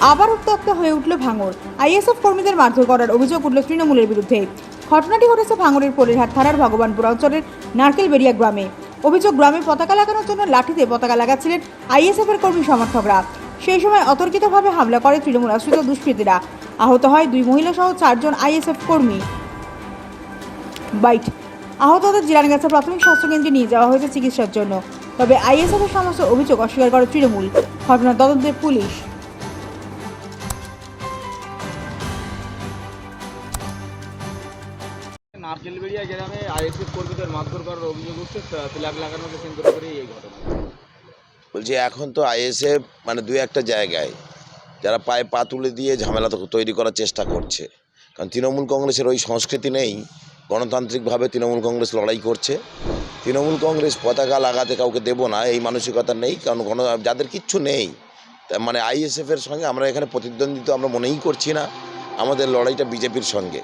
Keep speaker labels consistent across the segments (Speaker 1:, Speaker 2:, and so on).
Speaker 1: আবার উত্তপ্ত হয়ে উঠল ভাঙর আইএসএফ কর্মীদের মারধর করার অভিযোগ উঠল তৃণমূলের বিরুদ্ধে। ঘটনাটি ঘটেছে ভাঙরের পোলেরহাট থানার ভগবানপুর অঞ্চলের নারকেলবেড়িয়া গ্রামে। অভিযোগ, গ্রামে পতাকা লাগানোর জন্য লাঠিতে পতাকা লাগাচ্ছিলেন আইএসএফ এর কর্মী সমর্থকরা। সেই সময় অতর্কিতভাবে হামলা করে তৃণমূল আশ্রিত দুষ্কৃতীরা। আহত হয় দুই মহিলা সহ চারজন আইএসএফ কর্মী। বাইট। আহতদের জিরানগাছা প্রাথমিক স্বাস্থ্যকেন্দ্রে নিয়ে যাওয়া হয়েছে চিকিৎসার জন্য। তবে আইএসএফ এর সমস্ত অভিযোগ অস্বীকার করে তৃণমূল। ঘটনা তদন্তে পুলিশ।
Speaker 2: নারকেলবেড়িয়া গ্রামে আইএসএফ কর্মীদের মারধর করার অভিযোগ উঠছে ফ্ল্যাগ লাগানোকে কেন্দ্র করে এই ঘটনা।
Speaker 3: বলছি, এখন তো আইএসএফ মানে দু একটা জায়গায় যারা পায়ে পা তুলে দিয়ে ঝামেলা তৈরি করার চেষ্টা করছে। কারণ তৃণমূল কংগ্রেসের ওই সংস্কৃতি নেই, গণতান্ত্রিকভাবে তৃণমূল কংগ্রেস লড়াই করছে। তৃণমূল কংগ্রেস পতাকা লাগাতে কাউকে দেবো না, এই মানসিকতা নেই, কারণ গণ, যাদের কিচ্ছু নেই মানে আইএসএফের সঙ্গে আমরা এখানে প্রতিদ্বন্দ্বিতা আমরা মনেই করছি না, আমাদের লড়াইটা বিজেপির সঙ্গে।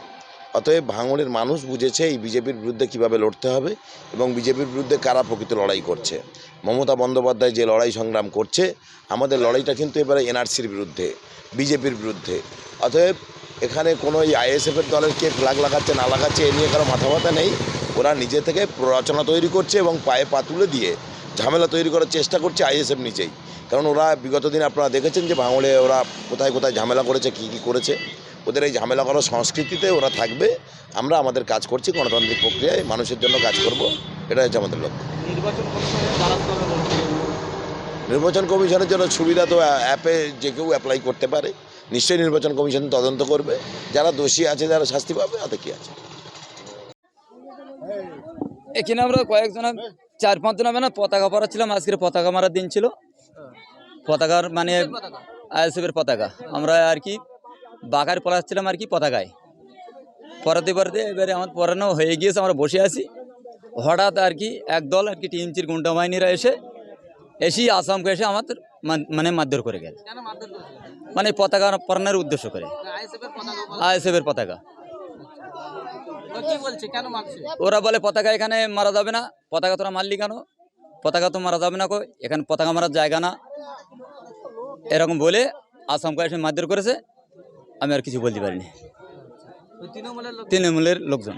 Speaker 3: অতএব ভাঙড়ের মানুষ বুঝেছে এই বিজেপির বিরুদ্ধে কীভাবে লড়তে হবে এবং বিজেপির বিরুদ্ধে কারা প্রকৃত লড়াই করছে। মমতা বন্দ্যোপাধ্যায় যে লড়াই সংগ্রাম করছে, আমাদের লড়াইটা কিন্তু এবারে এনআরসির বিরুদ্ধে, বিজেপির বিরুদ্ধে। অতএব এখানে কোনো এই আইএসএফের দলের কে ফ্ল্যাগ লাগাচ্ছে, না লাগাচ্ছে, এ নিয়ে কারও মাথা ব্যথা নেই। ওরা নিজে থেকে প্ররচনা তৈরি করছে এবং পায়ে পা তুলে দিয়ে ঝামেলা তৈরি করার চেষ্টা করছে আইএসএফ নিজেই। কারণ ওরা বিগত দিন আপনারা দেখেছেন যে ভাঙড়ে ওরা কোথায় কোথায় ঝামেলা করেছে, কী কী করেছে। ওদের এই ঝামেলা করার সংস্কৃতিতে ওরা থাকবে। আমরা আমাদের কাজ করছি গণতান্ত্রিক প্রক্রিয়ায় মানুষের জন্য কাজ করব। এটা হচ্ছে আমাদের লক্ষ্য।
Speaker 2: নির্বাচন কমিশনের দ্বারস্থ হবে বলছে।
Speaker 3: নির্বাচন কমিশনের জন্য সুবিধা তো অ্যাপে যে কেউ অ্যাপ্লাই করতে পারে। নিশ্চয়ই নির্বাচন কমিশন তদন্ত করবে। যারা দোষী আছে যারা শাস্তি পাবে তাতে কি আছে?
Speaker 4: এখানে আমরা কয়েকজন চার পাঁচজন হবে না পতাকা পরা ছিলাম। আজকের পতাকা মারার দিন ছিল। পতাকার মানে আইএসএফের পতাকা। আমরা আর কি বাঘার পড়াচ্ছিলাম আর কি পতাকায়। পরাতে পরাতে এবারে আমার পড়ানো হয়ে গিয়েছে আমরা বসে আছি। হঠাৎ আর কি একদল আর কি টিএমসির গুন্ডা বাহিনীরা এসে এসেই আসামকে এসে আমাদের মান- মারধর করে
Speaker 2: করেছিল
Speaker 4: মানে পতাকা পরানোর উদ্দেশ্য করে।
Speaker 2: আইএসএফের পতাকা কি
Speaker 4: ওরা বলে পতাকা এখানে মারা যাবে না। পতাকা তোরা মারলি কেন? পতাকা তো মারা যাবে না কই? এখানে পতাকা মারার জায়গা না। এরকম বলে আসামকে এসে মারধর করেছে। আমি আর কিছু বলতে পারিনি।
Speaker 2: তৃণমূলের
Speaker 4: লোকজন?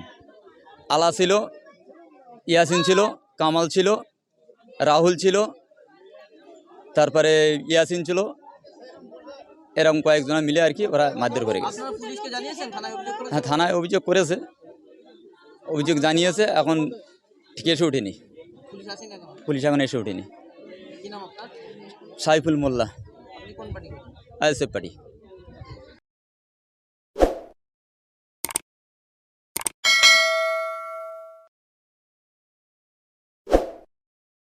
Speaker 4: আলা ছিল ইয়াসিন ছিল কামাল ছিল রাহুল ছিল তারপরে ইয়াসিন ছিল এরকম কয়েকজন মিলে আর কি ওরা মারধর করে গেছে। হ্যাঁ থানায় অভিযোগ করেছে। অভিযোগ জানিয়েছে এখন ঠিক এসে ওঠেনি।
Speaker 2: পুলিশ এখন?
Speaker 4: এসে
Speaker 2: আপনার?
Speaker 4: সাইফুল মোল্লা। ISF party.